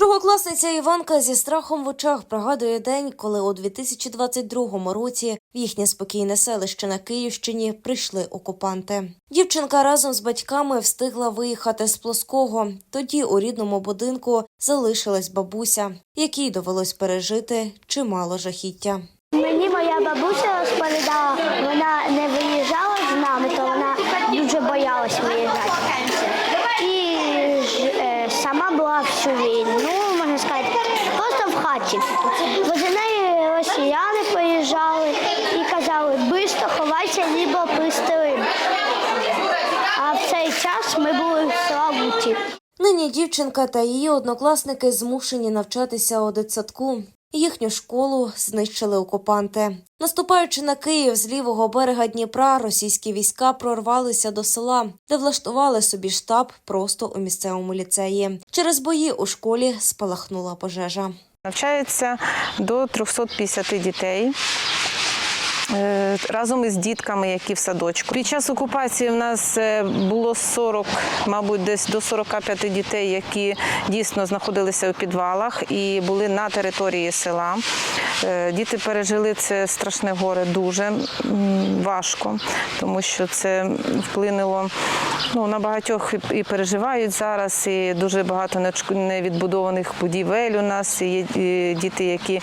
Другокласниця Іванка зі страхом в очах пригадує день, коли у 2022 році в їхнє спокійне селище на Київщині прийшли окупанти. Дівчинка разом з батьками встигла виїхати з плоского. Тоді у рідному будинку залишилась бабуся, якій довелось пережити чимало жахіття. Мені моя бабуся розповідала, вона не виїжджала з нами, то вона дуже боялась виїжджати. І ж, сама була всю війну, можна сказати, просто в хаті. Неї росіяни поїжджали і казали, бисто ховайся, ліба пристрим. А в цей час ми були в Славуті. Нині дівчинка та її однокласники змушені навчатися у дитсадку. Їхню школу знищили окупанти. Наступаючи на Київ з лівого берега Дніпра, російські війська прорвалися до села, де влаштували собі штаб просто у місцевому ліцеї. Через бої у школі спалахнула пожежа. Навчається до 350 дітей. Е, Разом із дітками, які в садочку. Під час окупації в нас е, було 40, мабуть, десь до 45 дітей, які дійсно знаходилися у підвалах і були на території села. Е, Діти пережили це страшне горе дуже важко, тому що це вплинуло ну, на багатьох і- переживають зараз. І дуже багато невідбудованих будівель у нас. І є діти, які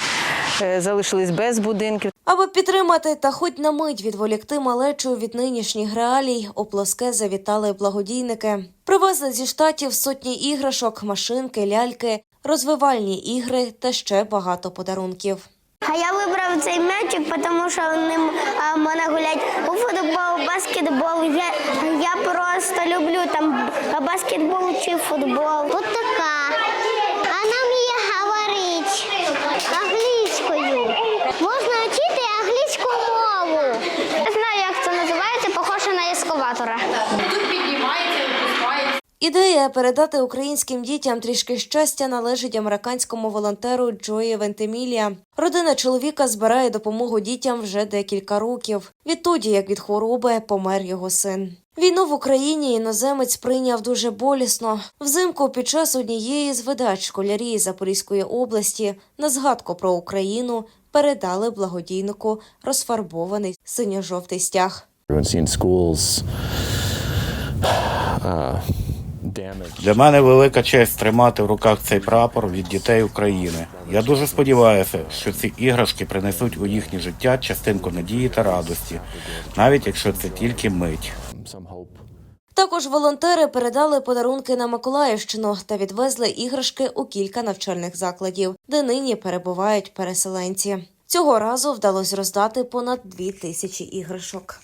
залишились без будинків. Аби підтримати та хоч на мить відволікти малечу від нинішніх реалій, у плоске завітали благодійники. Привезли зі штатів сотні іграшок, машинки, ляльки, розвивальні ігри та ще багато подарунків. А я вибрав цей м'ячик, тому що ним можна гуляти у футбол, баскетбол. Я, я просто люблю там баскетбол чи футбол. От така. А нам є говорити англійською. Можна вчити англійську мову. Я знаю, як це називається, похоже на Ідея передати українським дітям трішки щастя належить американському волонтеру Джої Вентемілія. Родина чоловіка збирає допомогу дітям вже декілька років. Відтоді, як від хвороби помер його син. Війну в Україні іноземець прийняв дуже болісно. Взимку під час однієї з видач школярі Запорізької області на згадку про Україну передали благодійнику розфарбований синьо-жовтий стяг. Для мене велика честь тримати в руках цей прапор від дітей України. Я дуже сподіваюся, що ці іграшки принесуть у їхнє життя частинку надії та радості, навіть якщо це тільки мить. Також волонтери передали подарунки на Миколаївщину та відвезли іграшки у кілька навчальних закладів, де нині перебувають переселенці. Цього разу вдалося роздати понад дві тисячі іграшок.